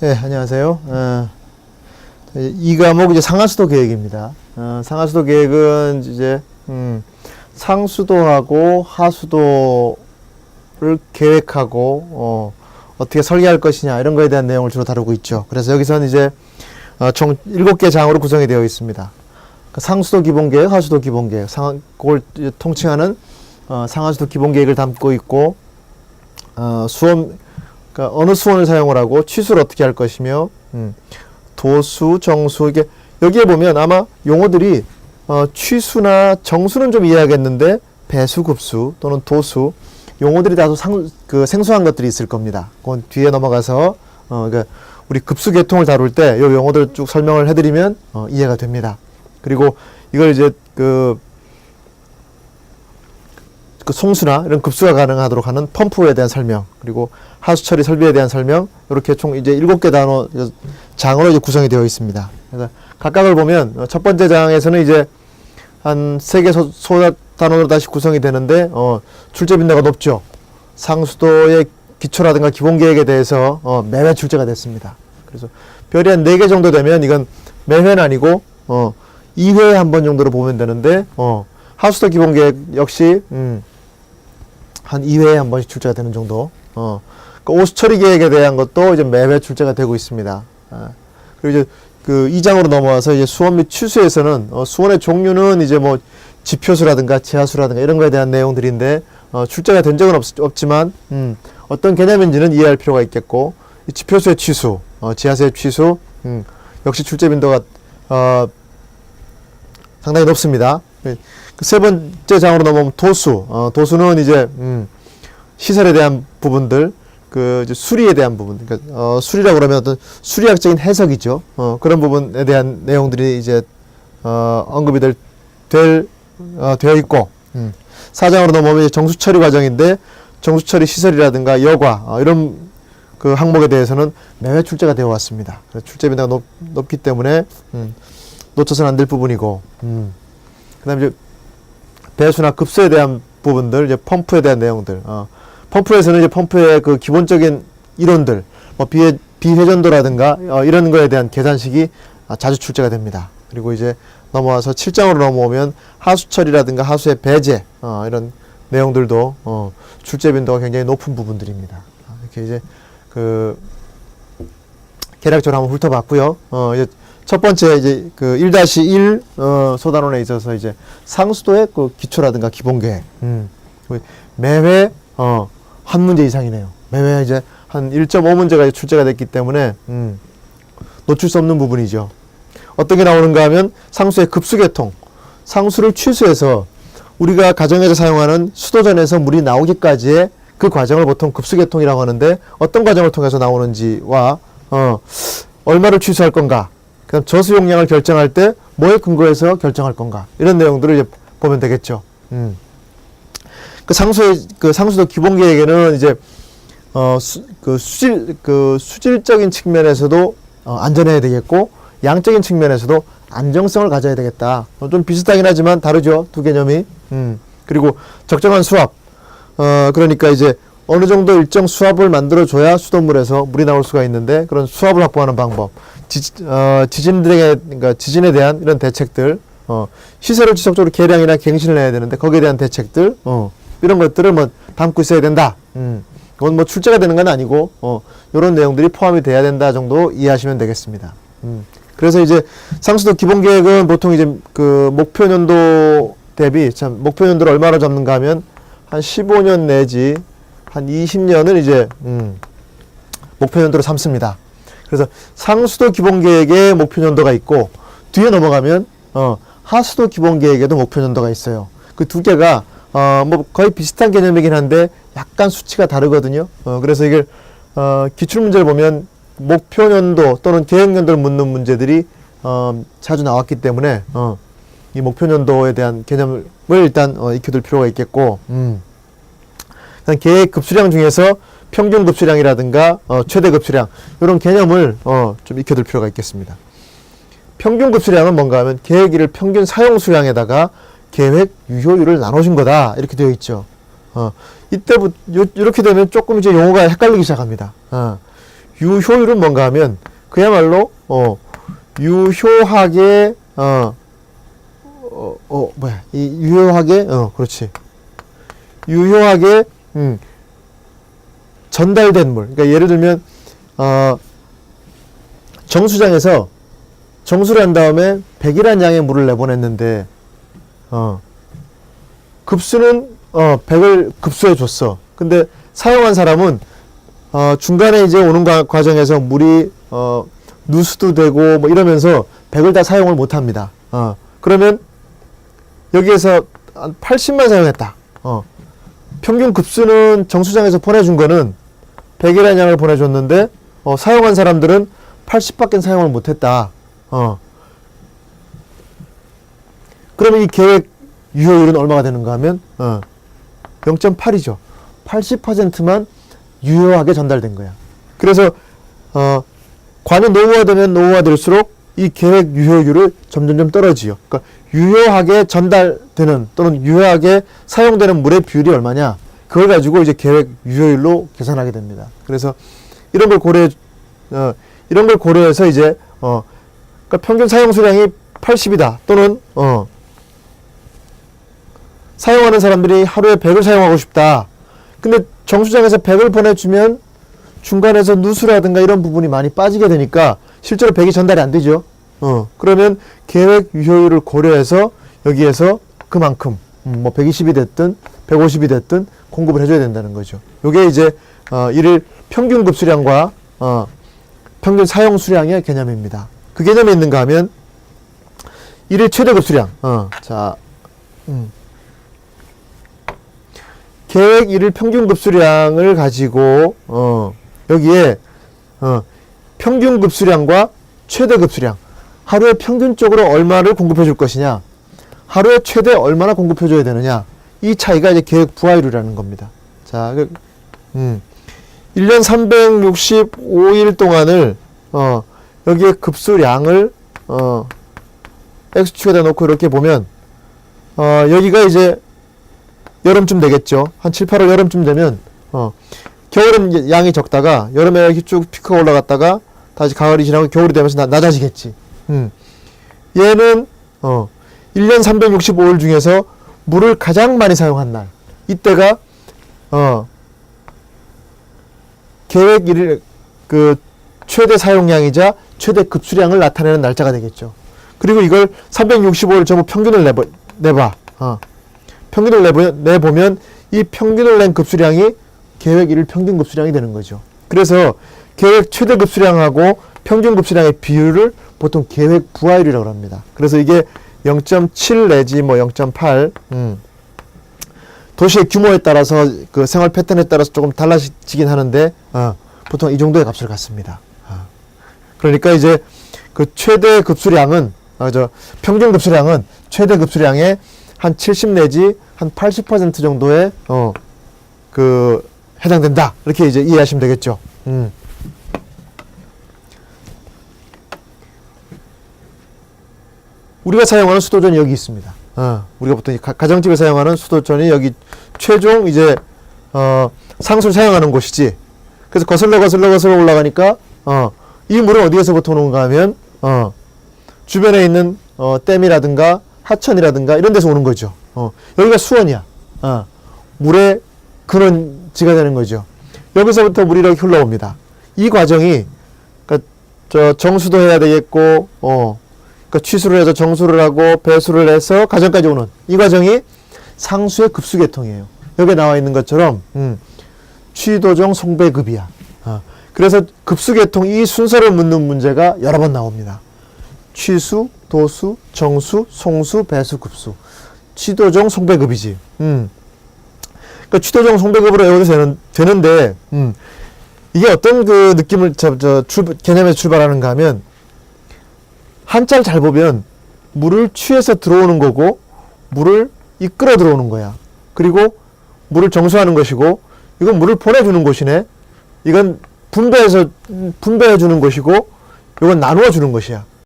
네, 안녕하세요. 어, 이 과목 이제 상하수도 계획입니다. 어, 상하수도 계획은 이제 음, 상수도하고 하수도를 계획하고 어, 어떻게 설계할 것이냐 이런 거에 대한 내용을 주로 다루고 있죠. 그래서 여기서는 이제 어, 총 7개 장으로 구성이 되어 있습니다. 그 상수도 기본 계획, 하수도 기본 계획, 상, 그걸 통칭하는 어, 상하수도 기본 계획을 담고 있고 어, 수원 그러니까 어느 수원을 사용을 하고 취수를 어떻게 할 것이며 음, 도수, 정수 이게 여기에 보면 아마 용어들이 어, 취수나 정수는 좀 이해하겠는데 배수, 급수 또는 도수 용어들이 다소 상, 그 생소한 것들이 있을 겁니다. 그건 뒤에 넘어가서 어, 그러니까 우리 급수 계통을 다룰 때 이 용어들 쭉 설명을 해드리면 어, 이해가 됩니다. 그리고 이걸 이제 그, 그 송수나 이런 급수가 가능하도록 하는 펌프에 대한 설명 그리고 하수 처리 설비에 대한 설명 이렇게 총 이제 일곱 개 단어 장으로 이제 구성이 되어 있습니다. 그래서 각각을 보면 어, 첫 번째 장에서는 이제 한 세 개 소, 소 단원으로 다시 구성이 되는데 어, 출제 빈도가 높죠. 상수도의 기초라든가 기본 계획에 대해서 어, 매회 출제가 됐습니다. 그래서 별이 한 네 개 정도 되면 이건 매회는 아니고 어, 2회에 한 번 정도로 보면 되는데 어, 하수도 기본 계획 역시 음, 한 2회에 한 번씩 출제가 되는 정도. 어, 그 오수 처리 계획에 대한 것도 이제 매회 출제가 되고 있습니다. 아, 그리고 이제 그 2장으로 넘어와서 이제 수원 및 취수에서는 어, 수원의 종류는 이제 뭐 지표수라든가 지하수라든가 이런 거에 대한 내용들인데 어, 출제가 된 적은 없, 지만 음, 어떤 개념인지는 이해할 필요가 있겠고 이 지표수의 취수, 어, 지하수의 취수 음, 역시 출제 빈도가 어, 상당히 높습니다. 그세 번째 장으로 넘어오면 도수, 어, 도수는 이제 음, 시설에 대한 부분들, 그 이제 수리에 대한 부분, 그러니까 어, 수리라고 그러면 어떤 수리학적인 해석이죠. 어, 그런 부분에 대한 내용들이 이제 어, 언급이 될, 될 어, 되어 있고 음. 사장으로 넘어오면 이제 정수 처리 과정인데 정수 처리 시설이라든가 여과 어, 이런 그 항목에 대해서는 매회 출제가 되어 왔습니다. 출제 빈도가 높, 높기 때문에 음, 놓쳐서는 안 될 부분이고 음. 그다음에 이제 배수나 급수에 대한 부분들, 이제 펌프에 대한 내용들. 어. 펌프에서는 이제 펌프의 그 기본적인 이론들, 뭐 비, 비회전도라든가 어, 이런 거에 대한 계산식이 아, 자주 출제가 됩니다. 그리고 이제 넘어와서 7장으로 넘어오면 하수 처리라든가 하수의 배제 어, 이런 내용들도 어, 출제 빈도가 굉장히 높은 부분들입니다. 아, 이렇게 이제 그 계략적으로 한번 훑어봤고요. 어, 이제 첫 번째 이제 그 1-1 어, 소단원에 있어서 이제 상수도의 그 기초라든가 기본 계획. 음. 그 매회 어, 한 문제 이상이네요. 매회 이제 한 1.5문제가 출제가 됐기 때문에 음, 놓칠 수 없는 부분이죠. 어떤 게 나오는가 하면 상수의 급수계통. 상수를 취수해서 우리가 가정에서 사용하는 수도전에서 물이 나오기까지의 그 과정을 보통 급수계통이라고 하는데 어떤 과정을 통해서 나오는지와 어, 얼마를 취수할 건가 그다음 저수 용량을 결정할 때 뭐에 근거해서 결정할 건가 이런 내용들을 이제 보면 되겠죠. 음. 그 상수의 그 상수도 기본 계획에는 이제 어, 수, 그 수질 그 수질적인 측면에서도 어, 안전해야 되겠고 양적인 측면에서도 안정성을 가져야 되겠다. 어, 좀 비슷하긴 하지만 다르죠 두 개념이. 음. 그리고 적정한 수압. 어 그러니까 이제 어느 정도 일정 수압을 만들어 줘야 수돗물에서 물이 나올 수가 있는데 그런 수압을 확보하는 방법. 지, 어, 지진들에 그러니까 지진에 대한 이런 대책들. 어, 시설을 지속적으로 개량이나 갱신을 해야 되는데 거기에 대한 대책들. 어, 이런 것들을 뭐 담고 있어야 된다. 음. 그건 뭐 출제가 되는 건 아니고 어, 이런 내용들이 포함이 돼야 된다 정도 이해하시면 되겠습니다. 음. 그래서 이제 상수도 기본 계획은 보통 이제 그 목표 년도 대비 참 목표 연도를 얼마로 잡는가 하면 한 15년 내지 한 20년을 이제 음, 목표 연도로 삼습니다. 그래서 상수도 기본 계획에 목표 연도가 있고 뒤에 넘어가면 어, 하수도 기본 계획에도 목표 연도가 있어요. 그 두 개가 어, 뭐 거의 비슷한 개념이긴 한데 약간 수치가 다르거든요. 어, 그래서 이걸 어, 기출 문제를 보면 목표 연도 또는 계획 연도를 묻는 문제들이 어, 자주 나왔기 때문에 어, 이 목표 연도에 대한 개념을 일단 어, 익혀둘 필요가 있겠고, 음. 계획 급수량 중에서 평균 급수량이라든가 어, 최대 급수량 이런 개념을 어, 좀 익혀둘 필요가 있겠습니다. 평균 급수량은 뭔가 하면 계획일을 평균 사용 수량에다가 계획 유효율을 나눠준 거다 이렇게 되어 있죠. 어, 이때부터 요, 이렇게 되면 조금 이제 용어가 헷갈리기 시작합니다. 어, 유효율은 뭔가 하면 그야말로 어 유효하게 어, 어, 어 뭐야 이 유효하게 어 그렇지 유효하게 음 전달된 물 그러니까 예를 들면 어 정수장에서 정수를 한 다음에 100이란 양의 물을 내보냈는데 어 급수는 어 100을 급수해 줬어 근데 사용한 사람은 어 중간에 이제 오는 과- 과정에서 물이 어 누수도 되고 뭐 이러면서 100을 다 사용을 못 합니다. 어. 그러면 여기에서 한 80만 사용했다. 어. 평균 급수는 정수장에서 보내준 거는 100이라는 양을 보내줬는데 어, 사용한 사람들은 80밖에 사용을 못했다. 어. 그러면 이 계획 유효율은 얼마가 되는가 하면 어, 0.8이죠. 80%만 유효하게 전달된 거야. 그래서 어, 관이 노후화되면 노후화될수록 이 계획 유효율을 점점점 떨어지요. 그러니까 유효하게 전달되는 또는 유효하게 사용되는 물의 비율이 얼마냐? 그걸 가지고 이제 계획 유효율로 계산하게 됩니다. 그래서 이런 걸 고려 어, 이런 걸 고려해서 이제 어, 그러니까 평균 사용 수량이 80이다 또는 어, 사용하는 사람들이 하루에 100을 사용하고 싶다. 근데 정수장에서 100을 보내주면 중간에서 누수라든가 이런 부분이 많이 빠지게 되니까 실제로 100이 전달이 안 되죠. 어, 그러면 계획 유효율을 고려해서 여기에서 그만큼 음, 뭐 120이 됐든 150이 됐든 공급을 해줘야 된다는 거죠. 요게 이제 어, 일일 평균 급수량과 어, 평균 사용 수량의 개념입니다. 그 개념이 있는가 하면 일일 최대 급수량. 어, 자, 음. 계획 일일 평균 급수량을 가지고 어, 여기에 어, 평균 급수량과 최대 급수량 하루에 평균적으로 얼마를 공급해 줄 것이냐 하루에 최대 얼마나 공급해 줘야 되느냐 이 차이가 이제 계획 부하율이라는 겁니다. 자, 그, 음, 1년 365일 동안을 어, 여기에 급수량을 어, x축에다 놓고 이렇게 보면 어, 여기가 이제 여름쯤 되겠죠. 한 7, 8월 여름쯤 되면 어, 겨울은 양이 적다가 여름에 이렇게 쭉 피크가 올라갔다가 다시 가을이 지나고 겨울이 되면서 나, 낮아지겠지. 음. 얘는 어, 1년 365일 중에서 물을 가장 많이 사용한 날. 이때가 어, 계획 일일 그 최대 사용량이자 최대 급수량을 나타내는 날짜가 되겠죠. 그리고 이걸 365일 전부 평균을 내봐, 내봐. 어. 평균을 내보, 내보면 이 평균을 낸 급수량이 계획 일일 평균 급수량이 되는 거죠. 그래서 계획 최대 급수량하고 평균 급수량의 비율을 보통 계획 부하율이라고 합니다. 그래서 이게 0.7 내지 뭐 0.8 음. 도시의 규모에 따라서 그 생활 패턴에 따라서 조금 달라지긴 하는데 어, 보통 이 정도의 값을 갖습니다. 어. 그러니까 이제 그 최대 급수량은 아, 저 평균 급수량은 최대 급수량의 한 70 내지 한 80% 정도에 어, 그 해당된다. 이렇게 이제 이해하시면 되겠죠. 음. 우리가 사용하는 수도전이 여기 있습니다. 어, 우리가 보통 이 가- 가정집에 사용하는 수도전이 여기 최종 이제 어, 상수를 사용하는 곳이지. 그래서 거슬러 거슬러 거슬러 올라가니까 어, 이 물은 어디에서부터 오는가 하면 어, 주변에 있는 어, 댐이라든가 하천이라든가 이런 데서 오는 거죠. 어, 여기가 수원이야. 어, 물의 근원지가 되는 거죠. 여기서부터 물이 이렇게 흘러옵니다. 이 과정이 그러니까 저 정수도 해야 되겠고, 어, 그러니까 취수를 해서 정수를 하고 배수를 해서 가정까지 오는 이 과정이 상수의 급수계통이에요. 여기 나와 있는 것처럼 음, 취도정 송배급이야. 어, 그래서 급수계통 이 순서를 묻는 문제가 여러 번 나옵니다. 취수, 도수, 정수, 송수, 배수, 급수. 취도정 송배급이지. 음. 그러니까 취도정 송배급으로 외워도 되는, 되는데, 음. 이게 어떤 그 느낌을, 저, 저, 출, 개념에서 출발하는가 하면, 한자를 잘 보면, 물을 취해서 들어오는 거고, 물을 이끌어 들어오는 거야. 그리고 물을 정수하는 것이고, 이건 물을 보내주는 곳이네. 이건 분배해서, 음, 분배해 주는 것이고, 이건 나누어 주는 것이야.